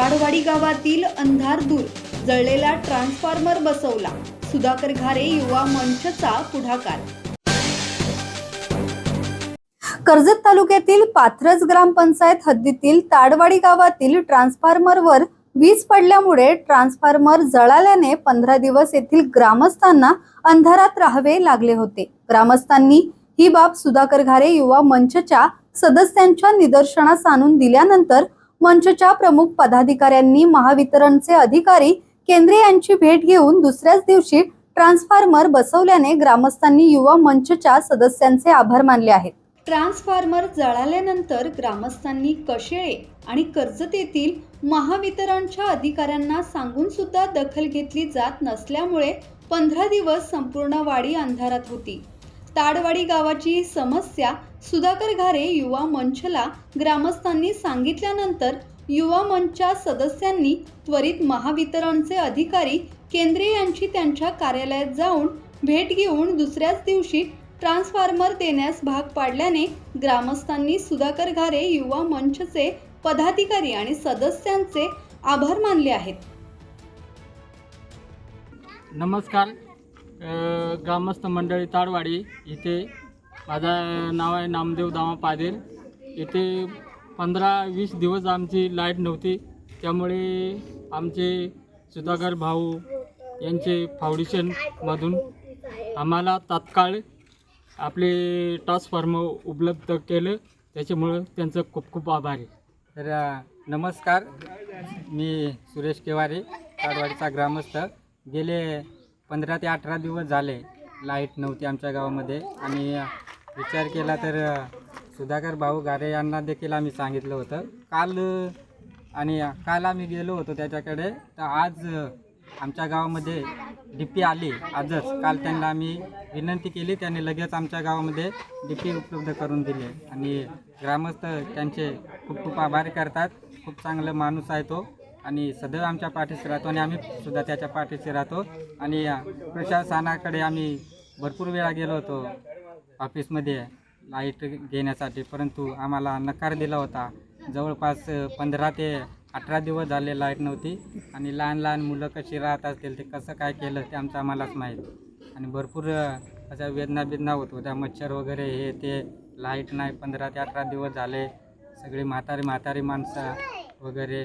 ताडवाडी गावातील अंधार दूर जळलेला ट्रान्सफॉर्मर बसवला. सुधाकर घारे युवा मंचचा पुढाकार. कर्जत तालुक्यातील पाथरज ग्रामपंचायत हद्दीतील ताडवाडी गावातील ट्रान्सफॉर्मरवर वीज पडल्यामुळे ट्रान्सफॉर्मर जळाल्याने पंधरा दिवस येथील ग्रामस्थांना अंधारात राहावे लागले होते. ग्रामस्थांनी ही बाब सुधाकर घारे युवा मंचच्या सदस्यांच्या निदर्शनास आणून दिल्यानंतर मंचच्या प्रमुख पदाधिकाऱ्यांनी महावितरणचे अधिकारी केंद्रे यांची भेट घेऊन दुसऱ्याच दिवशी ट्रान्सफॉर्मर बसवल्याने ग्रामस्थांनी युवा मंचच्या सदस्यांचे आभार मानले आहेत. ट्रान्सफॉर्मर जळाल्यानंतर ग्रामस्थांनी कशेळे आणि कर्जत येथील महावितरणच्या अधिकाऱ्यांना सांगून सुद्धा दखल घेतली जात नसल्यामुळे पंधरा दिवस संपूर्ण वाडी अंधारात होती. ताडवाडी गावाची ही समस्या सुधाकर घारे युवा मंचला ग्रामस्थांनी सांगितल्यानंतर युवा मंचच्या सदस्यांनी त्वरित महावितरणचे अधिकारी केंद्रे यांची त्यांच्या कार्यालयात जाऊन भेट घेऊन दुसऱ्याच दिवशी ट्रान्सफॉर्मर देण्यास भाग पाडल्याने ग्रामस्थांनी सुधाकर घारे युवा मंचचे पदाधिकारी आणि सदस्यांचे आभार मानले आहेत. नमस्कार. ग्रामस्थ मंडळी ताडवाडी इथे माझं नाव आहे नामदेव दामा पादेर इथे पंधरा वीस दिवस आमची लाइट नव्हती त्यामुळे आमचे सुधाकर भाऊ यांचे फाउंडेशनमधून आम्हाला तात्काळ आपले ट्रान्सफॉर्म उपलब्ध केलं त्याच्यामुळं त्यांचं खूप खूप आभार आहे. तर नमस्कार. मी सुरेश केवारे ताडवाडीचा ग्रामस्थ. गेले पंधरा ते अठरा दिवस झाले लाइट नव्हती आमच्या गावामध्ये. आणि विचार केला तर सुधाकर भाऊ गारे यांना देखील आम्ही सांगितलं होतं. काल आणि काल आम्ही गेलो होतो त्याच्याकडे. तर आज आमच्या गावामध्ये डी पी आली. आजच काल त्यांना आम्ही विनंती केली. त्यांनी लगेच आमच्या गावामध्ये डी पी उपलब्ध करून दिले. आणि ग्रामस्थ त्यांचे खूप खूप आभार करतात. खूप चांगला माणूस आहे तो. आणि सदैव आमच्या पाठीशी राहतो आणि आम्ही सुद्धा त्याच्या पाठीशी राहतो. आणि प्रशासनाकडे आम्ही भरपूर वेळा गेलो होतो ऑफिसमध्ये लाइट घेण्यासाठी. परंतु आम्हाला नकार दिला होता. जवळपास पंधरा ते अठरा दिवस झाले लाइट नव्हती. आणि लहान लहान मुलं कशी राहत असतील ते कसं काय केलं ते आमचं आम्हालाच माहीत. आणि भरपूर अशा वेदना बिदना होत होत्या. मच्छर वगैरे हे ते लाइट नाही. पंधरा ते अठरा दिवस झाले. सगळे म्हातारी म्हातारी माणसं वगैरे